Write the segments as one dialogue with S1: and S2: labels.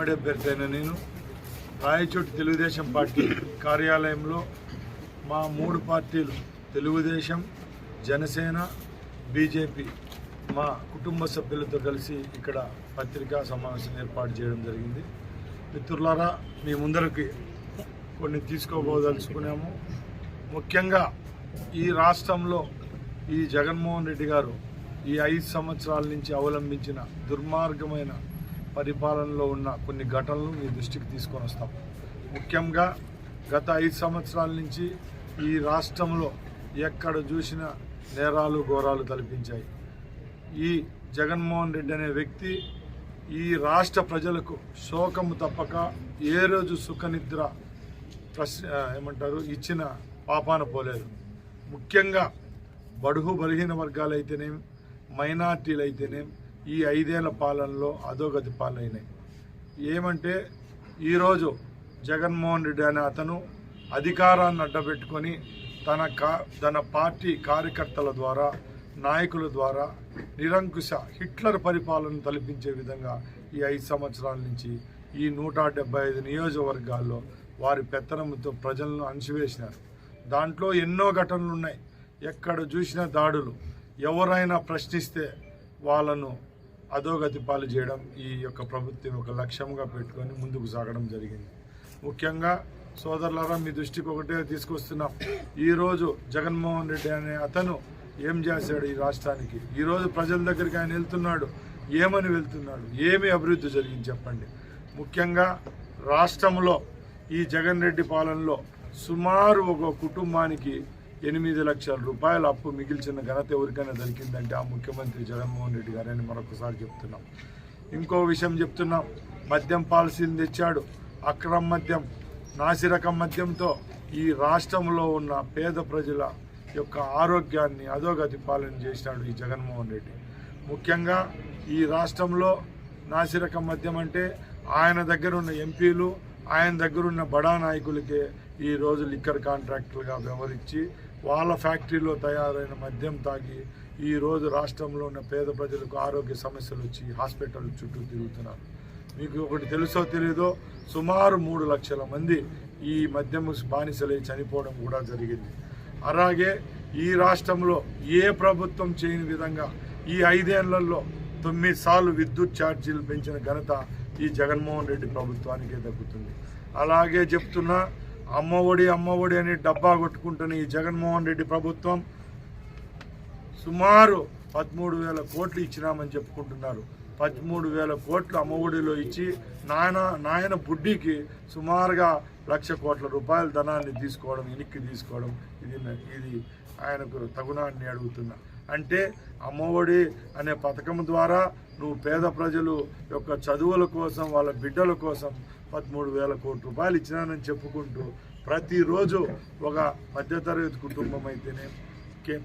S1: ఉమ్మడి అభ్యర్థి అయిన నేను రాయచోటి తెలుగుదేశం పార్టీ కార్యాలయంలో మా మూడు పార్టీలు తెలుగుదేశం జనసేన బీజేపీ మా కుటుంబ సభ్యులతో కలిసి ఇక్కడ పత్రికా సమావేశం ఏర్పాటు చేయడం జరిగింది. మిత్రులారా మీ ముందరికి కొన్ని తీసుకోబోదలుచుకున్నాము. ముఖ్యంగా ఈ రాష్ట్రంలో ఈ జగన్మోహన్ రెడ్డి గారు ఈ ఐదు సంవత్సరాల నుంచి అవలంబించిన దుర్మార్గమైన పరిపాలనలో ఉన్న కొన్ని ఘటనలు మీ దృష్టికి తీసుకొని వస్తాం. ముఖ్యంగా గత ఐదు సంవత్సరాల నుంచి ఈ రాష్ట్రంలో ఎక్కడ చూసిన నేరాలు ఘోరాలు తలపించాయి. ఈ జగన్మోహన్ రెడ్డి అనే వ్యక్తి ఈ రాష్ట్ర ప్రజలకు శోకము తప్పక ఏ రోజు సుఖనిద్ర ప్రశ్న ఏమంటారు ఇచ్చిన పాపాన పోలేదు. ముఖ్యంగా బడుగు బలహీన వర్గాలైతేనేం మైనార్టీలు అయితేనేం ఈ ఐదేళ్ళ పాలనలో అధోగతి పాలైనాయి. ఏమంటే ఈరోజు జగన్మోహన్ రెడ్డి అనే అతను అధికారాన్ని అడ్డబెట్టుకొని తన కా తన పార్టీ కార్యకర్తల ద్వారా నాయకుల ద్వారా నిరంకుశ హిట్లర్ పరిపాలన తలపించే విధంగా ఈ ఐదు సంవత్సరాల నుంచి ఈ నూట డెబ్బై ఐదు నియోజకవర్గాల్లో వారి పెత్తనంతో ప్రజలను అణిచివేసినారు. దాంట్లో ఎన్నో ఘటనలు ఉన్నాయి. ఎక్కడ చూసిన దాడులు. ఎవరైనా ప్రశ్నిస్తే వాళ్ళను అధోగతి పాలు చేయడం ఈ యొక్క ప్రభుత్వం ఒక లక్ష్యంగా పెట్టుకొని ముందుకు సాగడం జరిగింది. ముఖ్యంగా సోదరులారా మీ దృష్టికి ఒకటే తీసుకొస్తున్నాం. ఈరోజు జగన్మోహన్ రెడ్డి అనే అతను ఏం చేశాడు ఈ రాష్ట్రానికి? ఈరోజు ప్రజల దగ్గరికి ఆయన వెళ్తున్నాడు. ఏమని వెళ్తున్నాడు? ఏమి అభివృద్ధి జరిగింది చెప్పండి. ముఖ్యంగా రాష్ట్రంలో ఈ జగన్ రెడ్డి పాలనలో సుమారు ఒక కుటుంబానికి ఎనిమిది లక్షల రూపాయల అప్పు మిగిల్చిన ఘనత ఎవరికైనా దొరికిందంటే ఆ ముఖ్యమంత్రి జగన్మోహన్ రెడ్డి గారని మరొకసారి చెప్తున్నాం. ఇంకో విషయం చెప్తున్నాం. మద్యం పాలసీని తెచ్చాడు. అక్రమ మద్యం నాసిరకం మద్యంతో ఈ రాష్ట్రంలో ఉన్న పేద ప్రజల యొక్క ఆరోగ్యాన్ని అధోగతి పాలన చేసినాడు ఈ జగన్మోహన్ రెడ్డి. ముఖ్యంగా ఈ రాష్ట్రంలో నాసిరకం మద్యం అంటే ఆయన దగ్గర ఉన్న ఎంపీలు ఆయన దగ్గర ఉన్న బడా నాయకులకే ఈ రోజు లిక్కర్ కాంట్రాక్టర్గా వ్యవహరించి వాళ్ళ ఫ్యాక్టరీలో తయారైన మద్యం తాగి ఈ రోజు రాష్ట్రంలో ఉన్న పేద ప్రజలకు ఆరోగ్య సమస్యలు వచ్చి హాస్పిటల్ చుట్టూ తిరుగుతున్నారు. మీకు ఒకటి తెలుసో తెలీదో సుమారు మూడు లక్షల మంది ఈ మద్యం బానిసలై చనిపోవడం కూడా జరిగింది. అలాగే ఈ రాష్ట్రంలో ఏ ప్రభుత్వం చేయని విధంగా ఈ ఐదేళ్ళలో తొమ్మిది సార్లు విద్యుత్ ఛార్జీలు పెంచిన ఘనత ఈ జగన్మోహన్ రెడ్డి ప్రభుత్వానికే దక్కుతుంది. అలాగే చెప్తున్నా అమ్మఒడి అమ్మఒడి అని డబ్బా కొట్టుకుంటున్న ఈ జగన్మోహన్ రెడ్డి ప్రభుత్వం సుమారు పదమూడు వేల కోట్లు ఇచ్చినామని చెప్పుకుంటున్నారు. పదమూడు వేల కోట్లు అమ్మఒడిలో ఇచ్చి నాయన నాయన బుడ్డికి సుమారుగా లక్ష కోట్ల రూపాయల ధనాన్ని తీసుకోవడం వెనక్కి తీసుకోవడం ఇది ఇది ఆయనకు తగునా అని అడుగుతున్నా. అంటే అమ్మఒడి అనే పథకం ద్వారా నువ్వు పేద ప్రజలు యొక్క చదువుల కోసం వాళ్ళ బిడ్డల కోసం పదమూడు వేల కోట్ల రూపాయలు ఇచ్చినానని చెప్పుకుంటూ ప్రతిరోజు ఒక మధ్యతరగతి కుటుంబం అయితేనే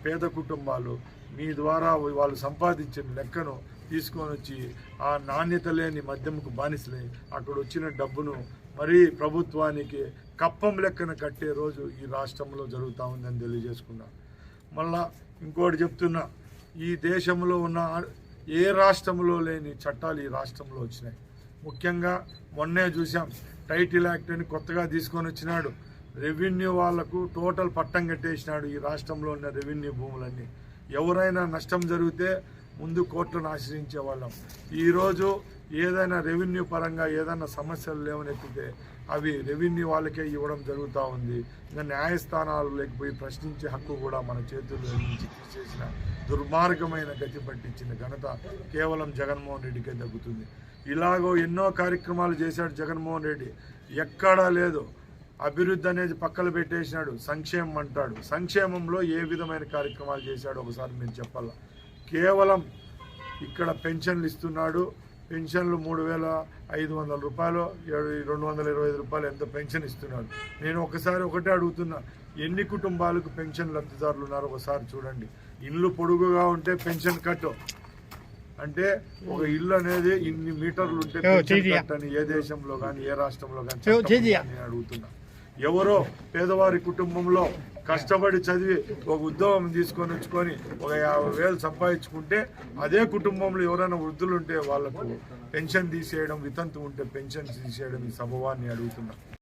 S1: పేద కుటుంబాలు మీ ద్వారా వాళ్ళు సంపాదించిన లెక్కను తీసుకొని వచ్చి ఆ నాణ్యత లేని మద్యంకు బానిసలే అక్కడ వచ్చిన డబ్బును మరీ ప్రభుత్వానికి కప్పం లెక్కన కట్టే రోజు ఈ రాష్ట్రంలో జరుగుతూ ఉందని తెలియజేసుకున్నాను మళ్ళా ఇంకోటి చెప్తున్నా ఈ దేశంలో ఉన్న ఏ రాష్ట్రంలో లేని చట్టాలు ఈ రాష్ట్రంలో వచ్చినాయి. ముఖ్యంగా మొన్నే చూసాం టైటిల్ యాక్ట్ అని కొత్తగా తీసుకొని వచ్చినాడు. రెవెన్యూ వాళ్ళకు టోటల్ పట్టం కట్టేసినాడు ఈ రాష్ట్రంలో ఉన్న రెవెన్యూ భూములన్నీ. ఎవరైనా నష్టం జరిగితే ముందు కోర్టును ఆశ్రయించే వాళ్ళం. ఈరోజు ఏదైనా రెవెన్యూ పరంగా ఏదైనా సమస్యలు లేవనెత్తితే అవి రెవెన్యూ వాళ్ళకే ఇవ్వడం జరుగుతూ ఉంది. ఇంకా న్యాయస్థానాలు లేకపోయి ప్రశ్నించే హక్కు కూడా మన చేతుల్లో నుంచి తీసేసిన దుర్మార్గమైన గతి పట్టించిన ఘనత కేవలం జగన్మోహన్ రెడ్డికే దక్కుతుంది. ఇలాగో ఎన్నో కార్యక్రమాలు చేశాడు జగన్మోహన్ రెడ్డి. ఎక్కడా లేదు. అభివృద్ధి అనేది పక్కన పెట్టేసినాడు. సంక్షేమం అంటాడు. సంక్షేమంలో ఏ విధమైన కార్యక్రమాలు చేశాడు ఒకసారి మీరు చెప్పాలా? కేవలం ఇక్కడ పెన్షన్లు ఇస్తున్నాడు. పెన్షన్లు మూడు వేల ఐదు వందల రూపాయలు రెండు వందల ఇరవై ఐదు రూపాయలు ఎంత పెన్షన్ ఇస్తున్నాడు? నేను ఒకసారి ఒకటే అడుగుతున్నా ఎన్ని కుటుంబాలకు పెన్షన్ లబ్ధిదారులు ఉన్నారో ఒకసారి చూడండి. ఇల్లు పొడుగుగా ఉంటే పెన్షన్ కట్ అంటే ఒక ఇల్లు అనేది ఇన్ని మీటర్లు ఉంటే పెన్షన్ కట్ అని ఏ దేశంలో కానీ ఏ రాష్ట్రంలో కానీ అడుగుతున్నా. ఎవరో పేదవారి కుటుంబంలో కష్టపడి చదివి ఒక ఉద్యోగం తీసుకొని వచ్చుకొని ఒక యాభై వేలు సంపాదించుకుంటే అదే కుటుంబంలో ఎవరైనా వృద్ధులు ఉంటే వాళ్ళకు పెన్షన్ తీసేయడం వితంతు ఉంటే పెన్షన్ తీసేయడం ఈ సభవాన్ని అడుగుతున్నా.